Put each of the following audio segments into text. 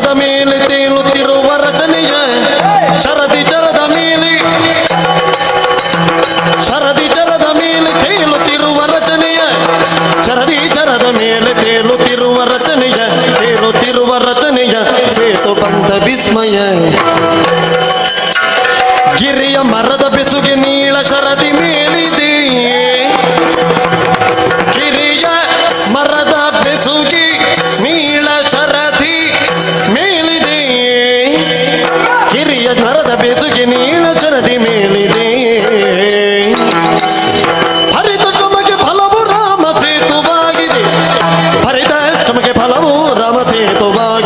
ಚರದ ಮೇಲೆ ತೇಲುತ್ತಿರುವ ರಚನೆಯ ಚರದಿ ಚರದ ಮೇಲೆ, ಚರದಿ ಚರದ ಮೇಲೆ ತೇಲುತ್ತಿರುವ ರಚನೆಯ, ಚರದಿ ಚರದ ಮೇಲೆ ತೇಲುತ್ತಿರುವ ರಚನೆಯ ತೇಲುತ್ತಿರುವ ರಚನೆಯ ಸೇತು ಬಂದ ವಿಸ್ಮಯ ಗಿರಿಯ ಮರದ ಬೆಸುಗೆ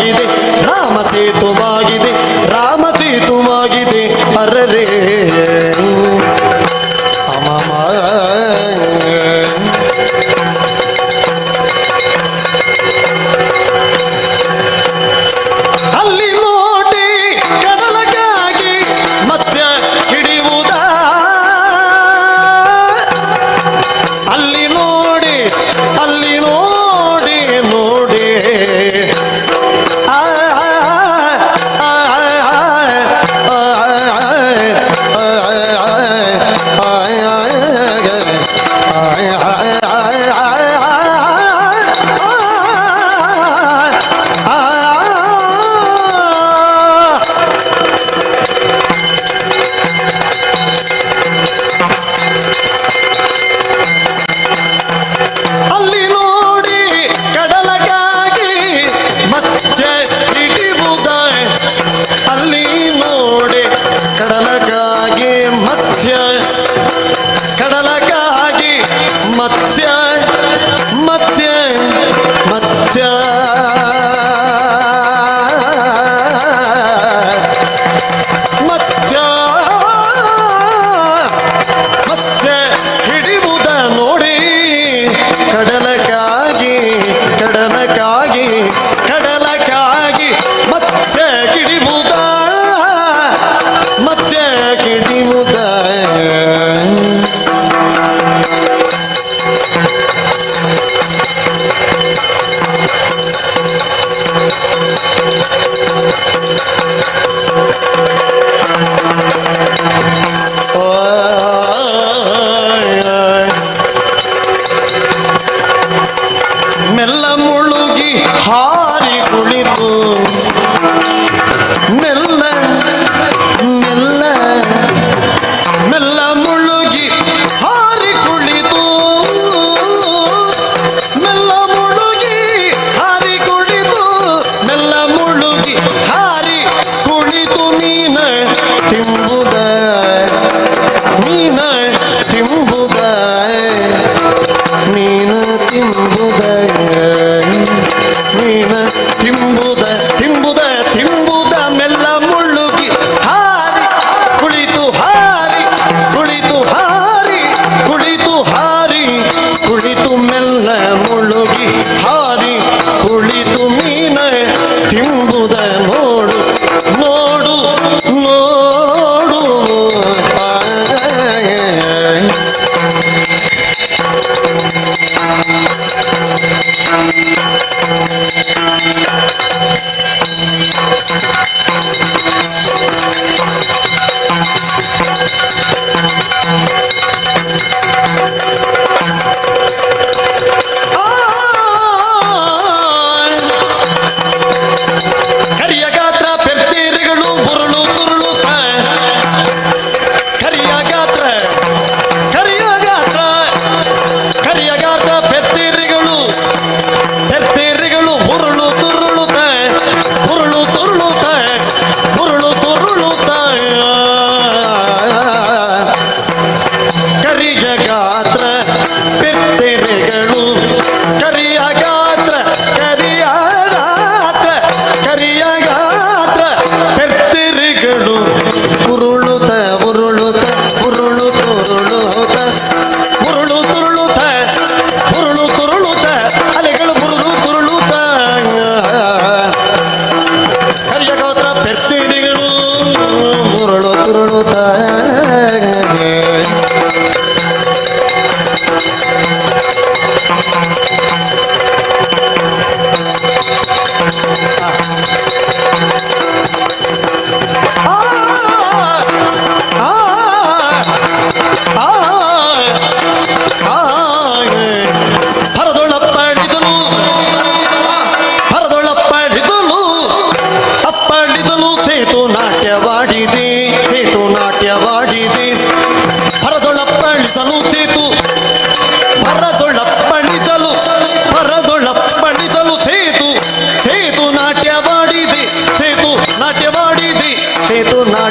ಸೇತುವಾಗಿದೆ ರಾಮ ಸೇತುವಾಗಿದೆ ರಾಮ ಸೇತುವಾಗಿದೆ ಅರರೇ.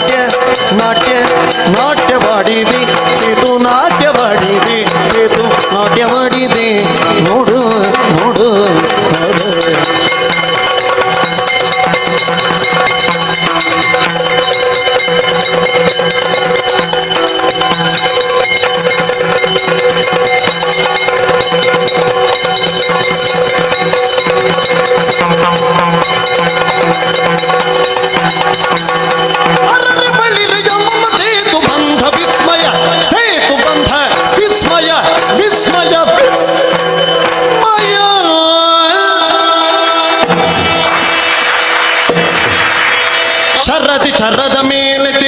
ನಾಟ್ಯ ನಾಟ್ಯ ನಾಟ್ಯವಾಡಿದೆ ಸೇತು ನಾಟ್ಯವಾಡಿದೆ ಸೇತು ನಾಟ್ಯವಾಡಿದೆ ನೋಡು ನೋಡು ನೋಡು Thank you. ولد ميلك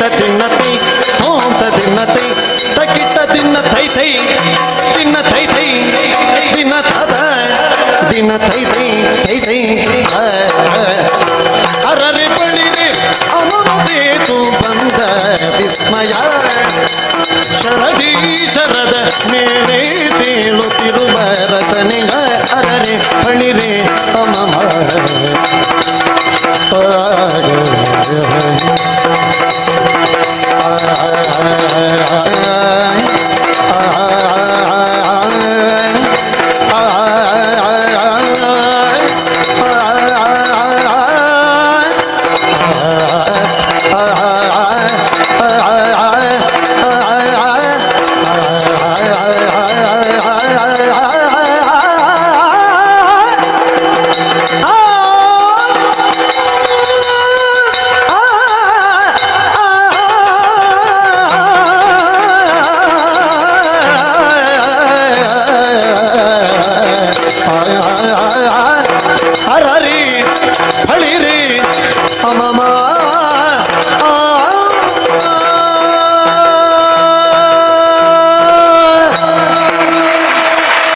ಕಿಟ್ಟ ತಿನ್ನತೈ, ತೋಂತ ತಿನ್ನತೈ ತೈ ಕಿಟ್ಟ ತಿನ್ನ ತೈ ತೈ ತಿನ್ನ ತೈ ತೈ ದಿನ ತದ ದಿನ ತೈ ತೈ ಥೈ ಥೈ, ಅರರೆ ಬಳಿರೆ ಅವನದೇತು ಬಂದ ವಿಸ್ಮಯ, ಶರದಿ ಶರದ ಮೇಲೆ